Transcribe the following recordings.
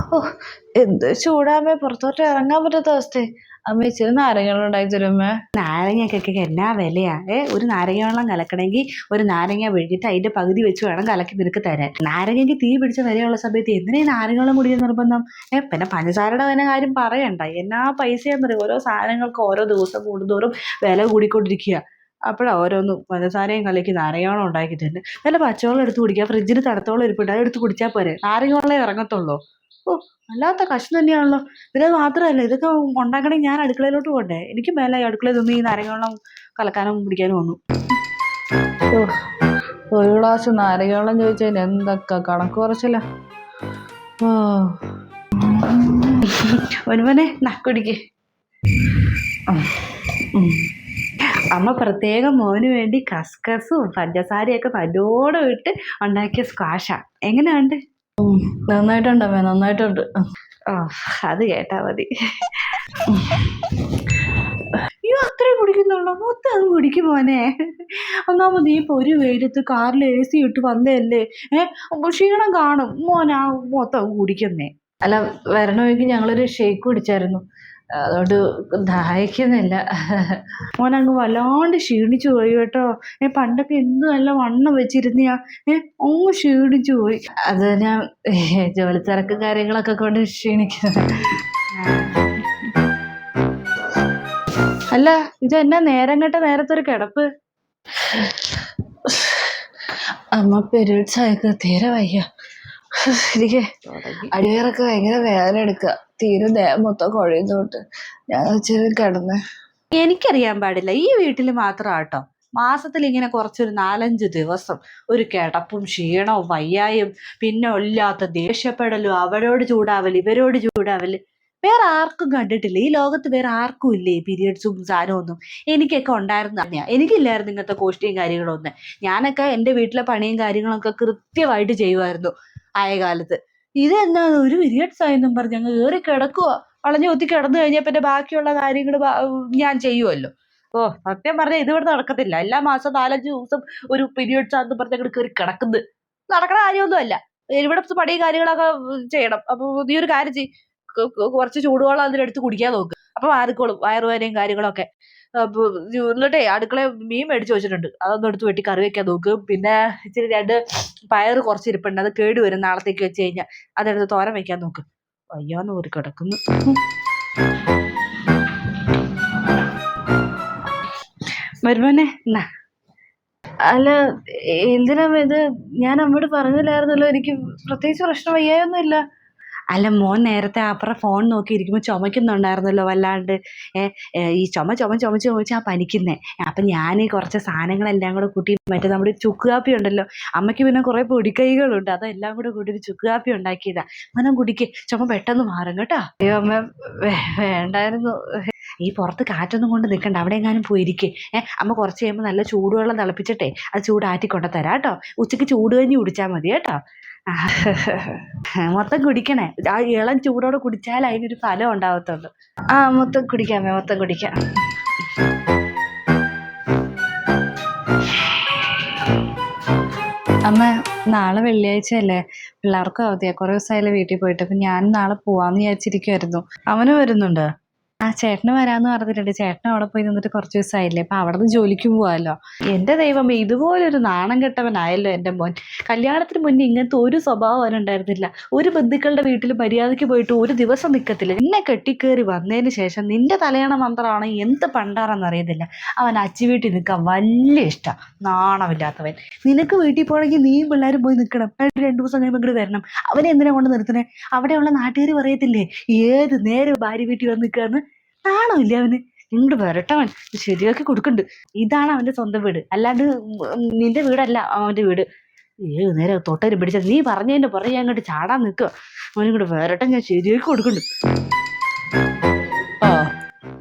ഓ എന്ത് ചൂടാമേ പുറത്തോട്ട് ഇറങ്ങാൻ പറ്റാത്ത അവസ്ഥ. അമ്മ ഇച്ചിരി നാരങ്ങളും ഉണ്ടായി തരുമേ നാരങ്ങക്കൊക്കെ എന്നാ വിലയാ? ഏ ഒരു നാരങ്ങ വെള്ളം കലക്കണമെങ്കിൽ ഒരു നാരങ്ങ വിഴിഞ്ഞിട്ട് അതിന്റെ പകുതി വെച്ച് വേണം കലക്കി നിനക്ക് തരാൻ. നാരങ്ങയ്ക്ക് തീ പിടിച്ച വിലയുള്ള സമയത്ത് എന്തിനാ നാരങ്ങളും കുടിക്കാൻ നിർബന്ധം? ഏ പിന്നെ പഞ്ചസാരയുടെ തന്നെ കാര്യം പറയണ്ട. എന്നാ പൈസയാന്നറിയോ ഓരോ സാധനങ്ങൾക്ക് ഓരോ ദിവസം കൂടുന്തോറും വില കൂടിക്കൊണ്ടിരിക്കുക. അപ്പോഴാ ഓരോന്നും പഞ്ചസാരയും കലക്കി നാരങ്ങ ഉണ്ടാക്കിയിട്ടുണ്ട് ഉണ്ടാക്കി നല്ല പച്ചവെള്ളം എടുത്ത് കുടിക്കുക. ഫ്രിഡ്ജിൽ തണുത്തോളം ഇരിപ്പുണ്ട്. അത് എടുത്ത് കുടിച്ചാൽ പോരെ. നാരങ്ങ വെള്ളം ഇറങ്ങത്തുള്ളൂ. ഓ വല്ലാത്ത കഷ്ടം തന്നെയാണല്ലോ. ഇത് മാത്രമല്ല ഇതൊക്കെ ഉണ്ടാക്കണമെങ്കിൽ ഞാൻ അടുക്കളയിലോട്ട് പോകണ്ടേ എനിക്ക് മേലെ ഈ അടുക്കളയിൽ നിന്ന് ഈ നാരങ്ങ വെള്ളം കലക്കാനും പിടിക്കാനും വന്നു. ഓ ഒരു ഗ്ലാസ് നാരങ്ങളും ചോദിച്ചതിന് എന്തൊക്കെ കണക്ക് കുറച്ചില്ല. ഓ ഒരുവനെ നാ കുടിക്ക്. ഉം. ഉം. അമ്മ പ്രത്യേകം മോന് വേണ്ടി കസ്കസും പഞ്ചസാരയൊക്കെ നല്ലോണം ഇട്ട് ഉണ്ടാക്കിയ സ്ക്വാഷാ എങ്ങനെയുണ്ട്? നന്നായിട്ടുണ്ട് അമ്മേ നന്നായിട്ടുണ്ട്. ആ അത് കേട്ടാ മതി. അയ്യോ അത്രയും കുടിക്കുന്നുള്ളൂ. മൊത്തം അങ്ങ് കുടിക്കും മോനെ. ഒന്നാമത് ഈ ഒരു വെയിലത്ത് കാറിൽ എ സി ഇട്ട് വന്നതല്ലേ? ഏഹ് ക്ഷീണം കാണും. മോൻ ആ മൊത്തം കുടിക്കുന്നേ. അല്ല വരണമെങ്കിൽ ഞങ്ങളൊരു ഷേക്ക് കുടിച്ചായിരുന്നു. അതുകൊണ്ട് ദാഹിക്കുന്നില്ല. മോനങ്ങ് വല്ലാണ്ട് ക്ഷീണിച്ചു പോയി കേട്ടോ. ഏ പണ്ടൊക്കെ എന്ത് നല്ല വണ്ണം വെച്ചിരുന്നിയാ. ഏ അങ്ങ് ക്ഷീണിച്ചു പോയി. അത് ഞാൻ ജോലി കാര്യങ്ങളൊക്കെ കൊണ്ട് ക്ഷീണിക്കുന്നത്. അല്ല ഇത് എന്നാ നേരം കേട്ട നേരത്തെ ഒരു കിടപ്പ്? അമ്മ പെരീഡ്സ് ആയിക്ക് തീരെ വയ്യ. എനിക്ക് അടിയറൊക്കെ ഭയങ്കര വേദന എടുക്കുക. തീരെ ദേഹം മൊത്തം കുഴയുന്നോട്ട് ഞാൻ ചെറിയ കിടന്ന്. എനിക്കറിയാൻ പാടില്ല. ഈ വീട്ടിൽ മാത്രം ആട്ടോ മാസത്തിൽ ഇങ്ങനെ കുറച്ചൊരു നാലഞ്ച് ദിവസം ഒരു കിടപ്പും ക്ഷീണവും വയ്യായും പിന്നെ ഇല്ലാത്ത ദേഷ്യപ്പെടലും അവരോട് ചൂടാവൽ ഇവരോട് ചൂടാവൽ വേറെ ആർക്കും കണ്ടിട്ടില്ല. ഈ ലോകത്ത് വേറെ ആർക്കും ഇല്ലേ പീരിയഡ്സും സാധനം ഒന്നും? എനിക്കൊക്കെ ഉണ്ടായിരുന്ന എനിക്കില്ലായിരുന്നു ഇങ്ങനത്തെ കോഷ്ടിയും കാര്യങ്ങളൊന്നും. ഞാനൊക്കെ എന്റെ വീട്ടിലെ പണിയും കാര്യങ്ങളൊക്കെ കൃത്യമായിട്ട് ചെയ്യുമായിരുന്നു. ആയ കാലത്ത് ഇതെന്നാ ഒരു പീരിയഡ്സ് ആയെന്നും പറഞ്ഞ് അങ്ങ് കയറി കിടക്കുക വളഞ്ഞു കുത്തി കിടന്നു കഴിഞ്ഞാൽ പിന്നെ ബാക്കിയുള്ള കാര്യങ്ങൾ ഞാൻ ചെയ്യുമല്ലോ ഓ സത്യം പറഞ്ഞാൽ ഇത് ഇവിടെ നടക്കത്തില്ല. എല്ലാ മാസം നാലഞ്ച് ദിവസം ഒരു പീരിയഡ്സ് ആണെന്ന് പറഞ്ഞ് അങ്ങോട്ട് കയറി കിടക്കുന്നത് നടക്കണ കാര്യമൊന്നുമല്ല. ഇവിടെ പണിയും കാര്യങ്ങളൊക്കെ ചെയ്യണം. അപ്പൊ നീ ഒരു കാര്യം ചെയ്യ്. കുറച്ച് ചൂടുവെള്ളം അതിലെടുത്ത് കുടിക്കാൻ നോക്ക്. അപ്പൊ മാറിക്കോളും വയറുവേദനയും കാര്യങ്ങളൊക്കെ. എന്നിട്ടേ അടുക്കള മീൻ മേടിച്ചു വെച്ചിട്ടുണ്ട്. അതൊന്നും എടുത്ത് വെട്ടി കറി വെക്കാൻ നോക്കും. പിന്നെ ഇച്ചിരി രണ്ട് പയർ കുറച്ച് ഇരിപ്പുണ്ട്. അത് കേട് വരും നാളത്തേക്ക് വെച്ച് കഴിഞ്ഞാൽ അതെടുത്ത് തോരൻ വെക്കാൻ നോക്കും. അയ്യോ നൂറ് കിടക്കുന്നു. മരുമോനെ എന്നാ? അല്ല എന്തിനാ ഇത്? ഞാൻ അമ്മയോട് പറഞ്ഞില്ലായിരുന്നല്ലോ. എനിക്ക് പ്രത്യേകിച്ച് പ്രശ്നം വയ്യായൊന്നുമില്ല. അല്ല മോൻ നേരത്തെ അപ്പുറം ഫോൺ നോക്കി ഇരിക്കുമ്പോൾ ചുമക്കുന്നുണ്ടായിരുന്നല്ലോ വല്ലാണ്ട്. ഈ ചുമ ചുമ ചുമച്ച് ചുമച്ച് ആ പനിക്കുന്നേ. അപ്പം ഞാൻ കുറച്ച് സാധനങ്ങളെല്ലാം കൂടെ കൂട്ടി മറ്റേ നമ്മുടെ ചുക്ക് കാപ്പി ഉണ്ടല്ലോ. അമ്മയ്ക്ക് പിന്നെ കുറേ പൊടിക്കൈകളുണ്ട്. അതെല്ലാം കൂടെ കൂട്ടി ഒരു ചുക്ക് കാപ്പി ഉണ്ടാക്കിയതാ. മനം കുടിക്ക്. ചുമ പെട്ടെന്ന് മാറും കേട്ടോ. അയ്യോ അമ്മ വേണ്ടായിരുന്നു. ഈ പുറത്ത് കാറ്റൊന്നും കൊണ്ട് നിൽക്കണ്ട അവിടെ എങ്ങാനും പോയിരിക്കേ ഏഹ് അമ്മ കുറച്ച് കഴിയുമ്പോൾ നല്ല ചൂടുവെള്ളം തിളപ്പിച്ചിട്ടേ അത് ചൂടാറ്റി കൊണ്ട് തരാം കേട്ടോ. ഉച്ചയ്ക്ക് ചൂട് കഞ്ഞി കുടിച്ചാൽ മതി കേട്ടോ. മൊത്തം കുടിക്കണേ. ആ ഇളം ചൂടോടെ കുടിച്ചാൽ അതിനൊരു ഫലം ഉണ്ടാവത്തുള്ളൂ. ആ മൊത്തം കുടിക്കാമേ മൊത്തം കുടിക്കാം. അമ്മ നാളെ വെള്ളിയാഴ്ച അല്ലേ പിള്ളേർക്കും അവധിയാ? കുറെ ദിവസമായാലും വീട്ടിൽ പോയിട്ട്. അപ്പൊ ഞാൻ നാളെ പോവാന്ന് വിചാരിച്ചിരിക്കുമായിരുന്നു അവന് വരുന്നുണ്ട്? ആ ചേട്ടന് വരാന്ന് പറഞ്ഞിട്ടുണ്ട്. ചേട്ടൻ അവിടെ പോയി നിന്നിട്ട് കുറച്ച് ദിവസമായില്ലേ അപ്പൊ അവിടെ നിന്ന് ജോലിക്കും പോവാമല്ലോ എന്റെ ദൈവമേ ഇതുപോലൊരു നാണം കെട്ടവനായല്ലോ എന്റെ മോൻ. കല്യാണത്തിന് മുന്നേ ഇങ്ങനത്തെ ഒരു സ്വഭാവം അവനുണ്ടായിരുന്നില്ല ഒരു ബന്ധുക്കളുടെ വീട്ടിൽ മര്യാദയ്ക്ക് പോയിട്ട് ഒരു ദിവസം നിൽക്കത്തില്ല എന്നെ കെട്ടിക്കേറി വന്നതിന് ശേഷം നിന്റെ തലയണ മന്ത്രമാണ് എന്ത് പണ്ടാറെന്ന് അറിയത്തില്ല. അവൻ അച്ചി വീട്ടിൽ നിൽക്കാൻ വലിയ ഇഷ്ടം. നാണമില്ലാത്തവൻ. നിനക്ക് വീട്ടിൽ പോകണമെങ്കിൽ നീയും പിള്ളേരും പോയി നിൽക്കണം. രണ്ട് രണ്ടു ദിവസം കഴിയുമ്പോൾ ഇങ്ങോട്ട് വരണം. അവനെ എന്തിനാ കൊണ്ട് നിർത്തണേ അവിടെയുള്ള നാട്ടുകാർ പറയത്തില്ലേ? ഏത് നേരെ ഭാര്യ വീട്ടിൽ വന്ന് നിൽക്കാന്ന് ഇല്ല അവന്? ഇങ്ങോട്ട് വരട്ടവൻ ശരിയാക്കി കൊടുക്കുന്നുണ്ട് ഇതാണ് അവന്റെ സ്വന്തം വീട്. അല്ലാണ്ട് നിന്റെ വീടല്ല അവന്റെ വീട്. ഏ നേരെ തൊട്ടരി പിടിച്ചത് നീ പറഞ്ഞതിന്റെ പുറകെ ഞാൻ അങ്ങോട്ട് ചാടാൻ നിൽക്കുക അവനിങ്ങോട്ട് വരട്ടെ ഞാൻ ശരിയാക്കി കൊടുക്കുന്നുണ്ട് ഓ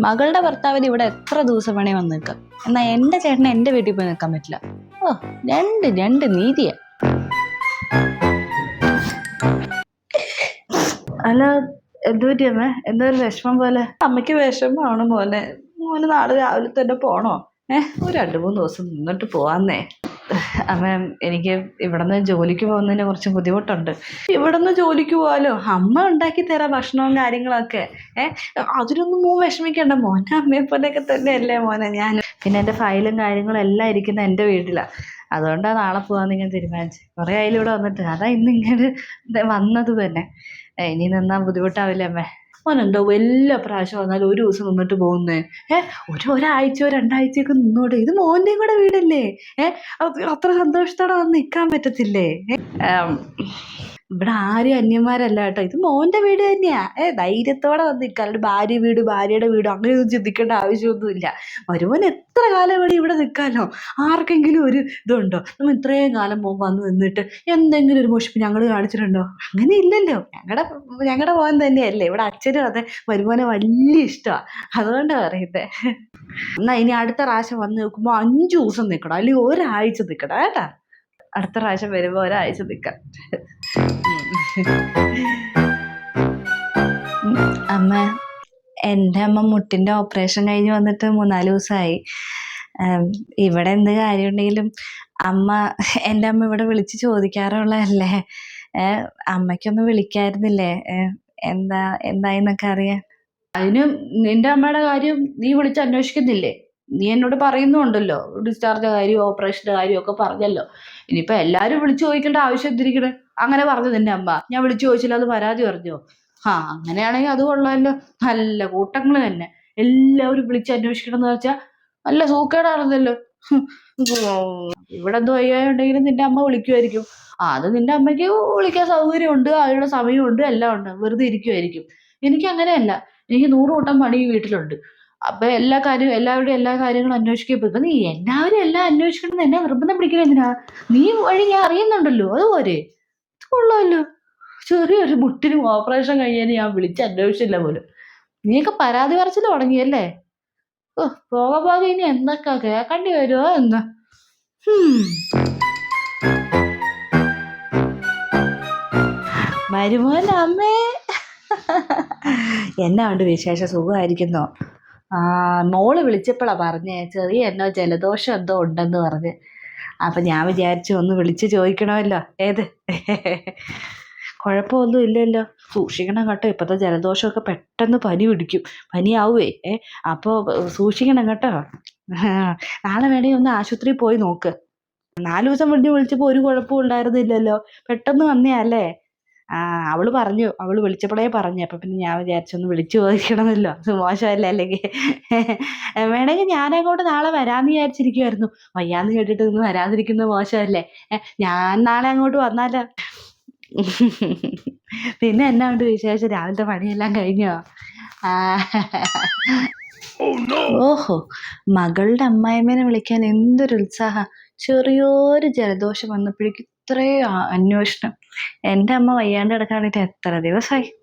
മകളുടെ ഭർത്താവിന് ഇവിടെ എത്ര ദിവസം വേണേ വന്ന് നിൽക്കാം. എന്നാ എന്റെ ചേട്ടനെ എന്റെ വീട്ടിൽ പോയി നിൽക്കാൻ പറ്റില്ല. ഓ രണ്ട് രണ്ട് നീതിയാ. അല്ല എന്തു പറ്റി എന്തോ ഒരു വിഷമം പോലെ? അമ്മയ്ക്ക് വിഷമമാണ് മോനെ. മോന് നാളെ രാവിലെ തന്നെ പോണോ? ഏഹ് ഒരു രണ്ട് മൂന്ന് ദിവസം നിന്നിട്ട് പോവാന്നേ. അമ്മ എനിക്ക് ഇവിടുന്ന് ജോലിക്ക് പോകുന്നതിന് കുറച്ച് ബുദ്ധിമുട്ടുണ്ട്. ഇവിടുന്ന് ജോലിക്ക് പോകാലോ അമ്മ ഉണ്ടാക്കി തരാം ഭക്ഷണവും കാര്യങ്ങളൊക്കെ. ഏ അതിനൊന്നും മോൻ വിഷമിക്കണ്ട. മോനെ അമ്മയെ പോലെയൊക്കെ തന്നെയല്ലേ മോനെ ഞാൻ. പിന്നെ എന്റെ ഫയലും കാര്യങ്ങളും എല്ലാം ഇരിക്കുന്ന എന്റെ വീട്ടിലാണ് അതുകൊണ്ടാണ് നാളെ പോകാമെന്ന് ഇങ്ങനെ തീരുമാനിച്ചത് കുറേ ഇവിടെ വന്നിട്ട്. അതാ ഇന്ന് ഇങ്ങനെ വന്നത് തന്നെ. ഇനി നിന്നാൽ ബുദ്ധിമുട്ടാവില്ല അമ്മേ? മോനെന്തോ എല്ലാ പ്രാവശ്യം വന്നാലും ഒരു ദിവസം നിന്നിട്ട് പോകുന്നേ. ഏ ഒരു ഒരാഴ്ചയോ രണ്ടാഴ്ചയൊക്കെ നിന്നോട്. ഇത് മോന്റെയും കൂടെ വീടല്ലേ? ഏ അത്ര സന്തോഷത്തോടെ വന്ന് നിൽക്കാൻ പറ്റത്തില്ലേ? ഇവിടെ ആരും അന്യന്മാരല്ല കേട്ടോ. ഇത് മോന്റെ വീട് തന്നെയാ. ഏ ധൈര്യത്തോടെ വന്ന് നിൽക്കാം അല്ലാണ്ട് ഭാര്യ വീട് ഭാര്യയുടെ വീട് അങ്ങനെയൊന്നും ചിന്തിക്കേണ്ട ആവശ്യമൊന്നുമില്ല. മരുമോൻ എത്ര കാലം ഇവിടെ ഇവിടെ നിൽക്കാനോ ആർക്കെങ്കിലും ഒരു ഇതുണ്ടോ? നമ്മൾ ഇത്രയും കാലം മോൻ വന്ന് നിന്നിട്ട് എന്തെങ്കിലും ഒരു മോഷിപ്പ് ഞങ്ങൾ കാണിച്ചിട്ടുണ്ടോ? അങ്ങനെ ഇല്ലല്ലോ. ഞങ്ങളുടെ ഞങ്ങളുടെ മോൻ തന്നെയല്ലേ. ഇവിടെ അച്ഛനും അതെ മരുമോനെ വലിയ ഇഷ്ടമാണ് അതുകൊണ്ടാണ് പറയുന്നത് എന്നാ ഇനി അടുത്ത പ്രാവശ്യം വന്ന് നോക്കുമ്പോൾ അഞ്ച് ദിവസം നിൽക്കണം അല്ലെങ്കിൽ ഒരാഴ്ച നിൽക്കണം കേട്ടാ. അടുത്ത പ്രാവശ്യം വരുമ്പോൾ ഒരാഴ്ച നിൽക്കാം. അമ്മ എന്റെ അമ്മ മുട്ടിന്റെ ഓപ്പറേഷൻ കഴിഞ്ഞ് വന്നിട്ട് മൂന്നാൽ ദിവസമായി. ഇവിടെ എന്ത് കാര്യമുണ്ടെങ്കിലും അമ്മ എന്റെ അമ്മ ഇവിടെ വിളിച്ച് ചോദിക്കാറുള്ളതല്ലേ? അമ്മയ്ക്കൊന്നും വിളിക്കായിരുന്നില്ലേ? എന്താ എന്തായിന്നൊക്കെ അറിയാൻ? അതിന് നിന്റെ അമ്മയുടെ കാര്യം നീ വിളിച്ച് അന്വേഷിക്കുന്നില്ലേ? നീ എന്നോട് പറയുന്നുണ്ടല്ലോ ഡിസ്ചാർജ് കാര്യം ഓപ്പറേഷന്റെ കാര്യം ഒക്കെ പറഞ്ഞല്ലോ. ഇനിയിപ്പോൾ എല്ലാവരും വിളിച്ചു ചോദിക്കേണ്ട ആവശ്യം എന്തിരിക്കണേ? അങ്ങനെ പറഞ്ഞു നിന്റെ അമ്മ. ഞാൻ വിളിച്ചു ചോദിച്ചില്ല അത് പരാതി പറഞ്ഞോ? ആ അങ്ങനെയാണെങ്കിൽ അത് കൊള്ളാമല്ലോ നല്ല കൂട്ടങ്ങൾ തന്നെ. എല്ലാവരും വിളിച്ച് അന്വേഷിക്കണം എന്ന് വെച്ചാൽ നല്ല സൂക്കേടാണെന്നല്ലോ. ഇവിടെ എന്തോ വയ്യായുണ്ടെങ്കിലും നിന്റെ അമ്മ വിളിക്കുമായിരിക്കും ആ അത് നിന്റെ അമ്മയ്ക്ക് വിളിക്കാൻ സൗകര്യമുണ്ട് അവരുടെ സമയമുണ്ട് എല്ലാം ഉണ്ട്. വെറുതെ ഇരിക്കുമായിരിക്കും എനിക്ക് അങ്ങനെയല്ല. എനിക്ക് നൂറ് കൂട്ടം പണി വീട്ടിലുണ്ട്. അപ്പൊ എല്ലാ കാര്യവും എല്ലാവരുടെയും എല്ലാ കാര്യങ്ങളും അന്വേഷിക്കപ്പെടും ഇപ്പൊ നീ എല്ലാവരും എല്ലാം അന്വേഷിക്കണം എന്നെ നിർബന്ധം പിടിക്കണ എന്തിനാ? നീ വഴി ഞാൻ അറിയുന്നുണ്ടല്ലോ അതുപോലെ ഇത് കൊള്ളാമല്ലോ ചെറിയൊരു മുട്ടിന് ഓപ്പറേഷൻ കഴിഞ്ഞാൽ ഞാൻ വിളിച്ച് അന്വേഷിച്ചില്ല പോലും. നീയൊക്കെ പരാതി പറച്ചിൽ തുടങ്ങിയല്ലേ? ഓ പോക പോക ഇനി എന്തൊക്കെ കേൾക്കേണ്ടി വരുമോ എന്ന്. ഹും. മരുമോൻ അമ്മേ എന്നാ ഉണ്ട് വിശേഷ സുഖമായിരിക്കുന്നോ? മോൾ വിളിച്ചപ്പോഴാണ് പറഞ്ഞേ ചെറിയ എന്നോ ജലദോഷം എന്തോ ഉണ്ടെന്ന് പറഞ്ഞ്. അപ്പം ഞാൻ വിചാരിച്ചു ഒന്ന് വിളിച്ച് ചോദിക്കണമല്ലോ. ഏത്? കുഴപ്പമൊന്നും ഇല്ലല്ലോ. സൂക്ഷിക്കണം കേട്ടോ ഇപ്പോഴത്തെ ജലദോഷമൊക്കെ പെട്ടെന്ന് പനി പിടിക്കും. പനിയാവുമേ ഏ? അപ്പോൾ സൂക്ഷിക്കണം കേട്ടോ. നാളെ വേണമെങ്കിൽ ഒന്ന് ആശുപത്രിയിൽ പോയി നോക്ക്. നാല് ദിവസം വേണ്ടി വിളിച്ചപ്പോൾ ഒരു കുഴപ്പവും ഉണ്ടായിരുന്നില്ലല്ലോ. പെട്ടെന്ന് വന്നേയല്ലേ ആ അവൾ പറഞ്ഞു അവൾ വിളിച്ചപ്പോഴേ പറഞ്ഞു. അപ്പം പിന്നെ ഞാൻ വിചാരിച്ചൊന്ന് വിളിച്ചു ചോദിക്കണമല്ലോ. അത് മോശമല്ലേ? അല്ലെങ്കിൽ വേണമെങ്കിൽ ഞാനങ്ങോട്ട് നാളെ വരാമെന്ന് വിചാരിച്ചിരിക്കുമായിരുന്നു വയ്യാന്ന് കേട്ടിട്ട് ഇന്ന് വരാതിരിക്കുന്നത് മോശമല്ലേ? ഞാൻ നാളെ അങ്ങോട്ട് വന്നാലോ പിന്നെ എന്നാ ഉണ്ട് വിശേഷം? രാവിലത്തെ പണിയെല്ലാം കഴിഞ്ഞോ? ആ. ഓഹോ മകളുടെ അമ്മായിമ്മേനെ വിളിക്കാൻ എന്തൊരു ഉത്സാഹം. ചെറിയൊരു ജലദോഷം വന്നപ്പോഴേക്കും ആ- അന്വേഷണം. എന്റെ അമ്മ വയ്യാണ്ട് കിടക്കാനായിട്ട് എത്ര ദിവസമായി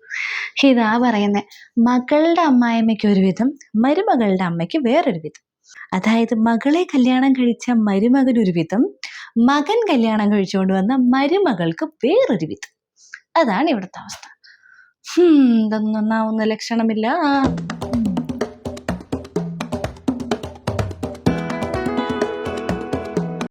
ഇതാ പറയുന്നത് മകളുടെ അമ്മായിമ്മയ്ക്ക് ഒരു വിധം മരുമകളുടെ അമ്മയ്ക്ക് വേറൊരു വിധം അതായത് മകളെ കല്യാണം കഴിച്ച മരുമകനൊരു വിധം മകൻ കല്യാണം കഴിച്ചുകൊണ്ട് വന്ന മരുമകൾക്ക് വേറൊരു വിധം അതാണ് ഇവിടുത്തെ അവസ്ഥ. ഇതൊന്നും ഒന്നാവുന്ന ലക്ഷണമില്ല.